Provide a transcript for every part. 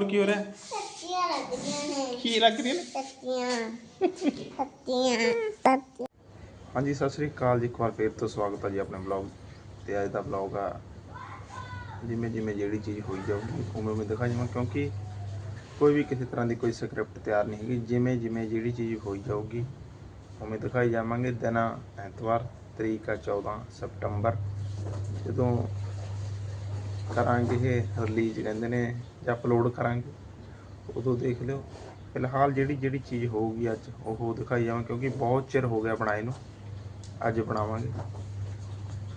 ਹੋਰ ਕੀ ਹੋ ਰਿਹਾ? ਸੱਚੀਆਂ ਲੱਗਦੀਆਂ ਨੇ। ਕੀ ਲੱਗ ਰਹੀ ਨੇ? ਸੱਚੀਆਂ। ਸੱਚੀਆਂ। ਸੱਚੀਆਂ। ਹਾਂਜੀ ਸਤਿ ਸ੍ਰੀ ਅਕਾਲ ਜੀ ਇੱਕ ਵਾਰ ਫੇਰ ਤੋਂ ਸਵਾਗਤ ਹੈ ਜੀ ਆਪਣੇ ਬਲੌਗ ਤੇ ਅੱਜ ਦਾ ਬਲੌਗ ਆ ਜਿਵੇਂ ਜਿਵੇਂ ਜਿਹੜੀ ਚੀਜ਼ ਹੋਈ ਜਾਊਗੀ ਉਵੇਂ ਉਵੇਂ ਦਿਖਾ ਜਾਵਾਂ ਕਿਉਂਕਿ ਕੋਈ ਵੀ ਕਿਸੇ ਤਰ੍ਹਾਂ ਦੀ ਕੋਈ ਸਕ੍ਰਿਪਟ ਤਿਆਰ ਨਹੀਂ ਹੈਗੀ। ਜਿਵੇਂ ਜਿਵੇਂ ਜਿਹੜੀ ਚੀਜ਼ ਹੋਈ ਜਾਊਗੀ ਉਵੇਂ ਦਿਖਾਈ ਜਾਵਾਂਗੇ। ਦਿਨ ਆ ਐਤਵਾਰ ਤਰੀਕ ਆ 14 ਸਤੰਬਰ ਜਦੋਂ ਕਰਾਂਗੇ ਇਹ ਰਿਲੀਜ਼ ਕਹਿੰਦੇ ਨੇ ਜਾਂ ਅਪਲੋਡ ਕਰਾਂਗੇ, ਉਦੋਂ ਦੇਖ ਲਿਓ। ਫਿਲਹਾਲ ਜਿਹੜੀ ਜਿਹੜੀ ਚੀਜ਼ ਹੋਊਗੀ ਅੱਜ, ਉਹ ਦਿਖਾਈ ਜਾਵਾਂ, ਕਿਉਂਕਿ ਬਹੁਤ ਚਿਰ ਹੋ ਗਿਆ ਬਣਾਏ ਨੂੰ। ਅੱਜ ਬਣਾਵਾਂਗੇ।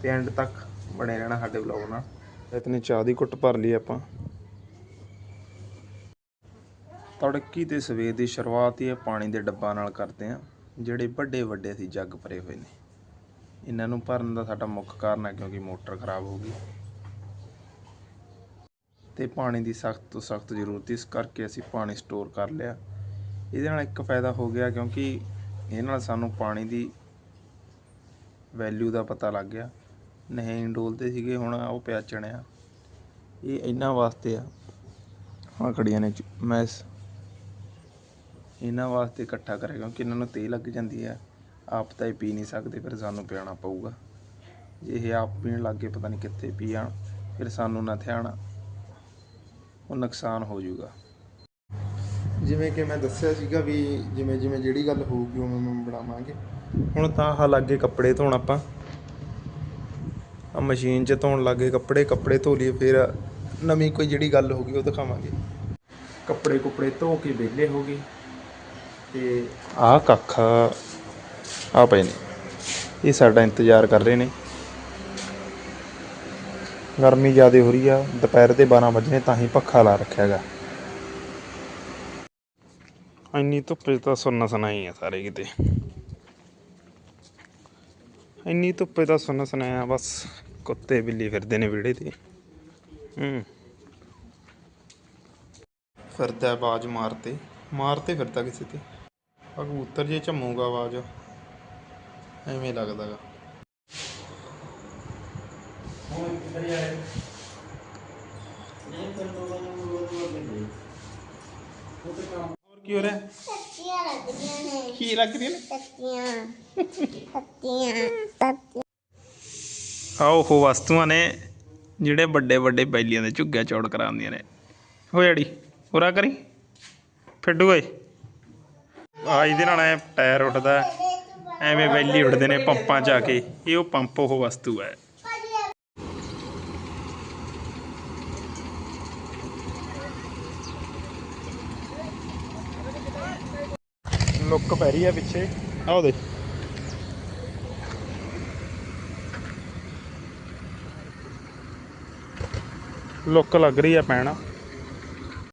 ਤੇ ਐਂਡ ਤੱਕ ਬਣੇ ਰਹਿਣਾ ਸਾਡੇ ਵਲੌਗ ਨਾਲ। ਇਤਨੀ ਚਾਹ ਦੀ ਘੁੱਟ ਭਰ ਲਈ ਆਪਾਂ। ਤੜਕੀ ਤੇ ਸਵੇਰ ਦੀ ਸ਼ੁਰੂਆਤ ਹੀ ਇਹ ਪਾਣੀ ਦੇ ਡੱਬਾ ਨਾਲ ਕਰਦੇ ਆ ਜਿਹੜੇ ਵੱਡੇ ਵੱਡੇ ਅਸੀਂ ਜੱਗ ਭਰੇ ਹੋਏ ਨੇ। ਇਹਨਾਂ ਨੂੰ ਭਰਨ ਦਾ ਸਾਡਾ ਮੁੱਖ ਕਾਰਨ ਹੈ, ਕਿਉਂਕਿ ਮੋਟਰ ਖਰਾਬ ਹੋ ਗਈ। ਅਤੇ ਪਾਣੀ ਦੀ ਸਖਤ ਤੋਂ ਸਖਤ ਜ਼ਰੂਰਤ ਇਸ ਕਰਕੇ ਅਸੀਂ ਪਾਣੀ ਸਟੋਰ ਕਰ ਲਿਆ। ਇਹਦੇ ਨਾਲ ਇੱਕ ਫਾਇਦਾ ਹੋ ਗਿਆ ਕਿਉਂਕਿ ਇਹ ਨਾਲ ਸਾਨੂੰ ਪਾਣੀ ਦੀ ਵੈਲਿਊ ਦਾ ਪਤਾ ਲੱਗ ਗਿਆ। ਨਹੀਂ ਡੋਲਦੇ ਸੀਗੇ, ਹੁਣ ਉਹ ਪਿਆ ਚਣਿਆ ਇਹ ਇਹਨਾਂ ਵਾਸਤੇ ਆ। ਆ ਖੜੀਆਂ ਨੇ ਚ- ਮੈਸ। ਇਹਨਾਂ ਵਾਸਤੇ ਇਕੱਠਾ ਕਰਿਆ ਕਿਉਂਕਿ ਇਹਨਾਂ ਨੂੰ ਤੇਲ ਲੱਗ ਜਾਂਦੀ ਹੈ ਆਪ ਤਾਂ ਇਹ ਪੀ ਨਹੀਂ ਸਕਦੇ, ਫਿਰ ਸਾਨੂੰ ਪਿਆਣਾ ਪਊਗਾ। ਜੇ ਇਹ ਆਪ ਪੀਣ ਲੱਗੇ ਪਤਾ ਨਹੀਂ ਕਿੱਥੇ ਪੀ ਜਾਣ। ਫਿਰ ਸਾਨੂੰ ਨਾ ਥਿਆਣਾ। ਉਹ ਨੁਕਸਾਨ ਹੋ ਜਾਊਗਾ। ਜਿਵੇਂ ਕਿ ਮੈਂ ਦੱਸਿਆ ਸੀਗਾ ਵੀ ਜਿਵੇਂ ਜਿਵੇਂ ਜਿਹੜੀ ਗੱਲ ਹੋਊਗੀ ਉਵੇਂ ਉਵੇਂ ਬਣਾਵਾਂਗੇ। ਹੁਣ ਤਾਂ ਆਹ ਲੱਗੇ ਕੱਪੜੇ ਧੋਣ ਆਪਾਂ। ਆ ਮਸ਼ੀਨ 'ਚ ਧੋਣ ਲੱਗੇ ਕੱਪੜੇ ਕੱਪੜੇ ਧੋ ਲਈਏ ਫਿਰ ਨਵੀਂ ਕੋਈ ਜਿਹੜੀ ਗੱਲ ਹੋਊਗੀ ਉਹ ਦਿਖਾਵਾਂਗੇ। ਕੱਪੜੇ ਕੁਪੜੇ ਧੋ ਕੇ ਵਿਹਲੇ ਹੋ ਗਏ। ਤੇ ਆਹ ਕੱਖ ਆ ਪਏ ਨੇ। ਇਹ ਸਾਡਾ ਇੰਤਜ਼ਾਰ ਕਰ ਰਹੇ ਨੇ। ਗਰਮੀ ਜ਼ਿਆਦਾ ਹੋ ਰਹੀ ਆ ਦੁਪਹਿਰ ਦੇ 12 ਵਜੇ ਤਾਂ ਹੀ ਪੱਖਾ ਲਾ ਰੱਖਿਆ ਹੈਗਾ ਇੰਨੀ ਧੁੱਪ 'ਚ ਤਾਂ ਸੁੰਨਾ ਸੁਨਾਈ ਆ ਸਾਰੇ ਕਿਤੇ। ਇੰਨੀ ਧੁੱਪੇ ਤਾਂ ਸੁੰਨਾ ਸੁਨਾਇਆ ਬਸ ਕੁੱਤੇ ਬਿੱਲੀ ਫਿਰਦੇ ਨੇ ਵਿਹੜੇ ਤੇ। ਹੂੰ। ਫਿਰਦਾ ਆਵਾਜ਼ ਮਾਰਤੇ ਮਾਰਤੇ ਫਿਰਦਾ ਕਿਸੇ ਤੇ। ਆ ਕਬੂਤਰ ਜੇ ਝੰਮੂਗਾ ਆਵਾਜ਼। ਐਵੇਂ ਲੱਗਦਾਗਾ ਹੋਰ ਕੀ ਹੋ ਰਿਹਾ? ਸੱਚੀਆਂ ਲੱਗਦੀਆਂ ਨੇ। ਕੀ ਲੱਗ ਰਹੀ ਨੇ? ਸੱਚੀਆਂ ਸੱਚੀਆਂ ਸੱਚੀਆਂ ਆਹ ਉਹ ਵਸਤੂਆਂ ਨੇ ਜਿਹੜੇ ਵੱਡੇ ਵੱਡੇ ਬੈਲੀਆਂ ਦੇ ਝੁੱਗਿਆ ਚੌੜ ਕਰਾਉਂਦੀਆਂ ਨੇ। ਹੋ ਜੜੀ ਹੋਰਾ ਕਰੀ? ਫਿੱਡੂ ਓਏ। ਆ ਇਹਦੇ ਨਾਲ ਐ ਟਾਇਰ ਉੱਠਦਾ। ਐਵੇਂ ਬੈਲੀ ਉੱਡਦੇ ਨੇ ਪੰਪਾਂ 'ਚ ਆ ਕੇ। ਇਹ ਉਹ ਪੰਪ ਉਹ ਵਸਤੂ ਹੈ। ਲੁੱਕ ਪੈ ਰਹੀ ਹੈ ਪਿੱਛੇ। ਆਹ ਦੇ ਲੁੱਕ ਲੱਗ ਰਹੀ ਆ ਪੈਣਾ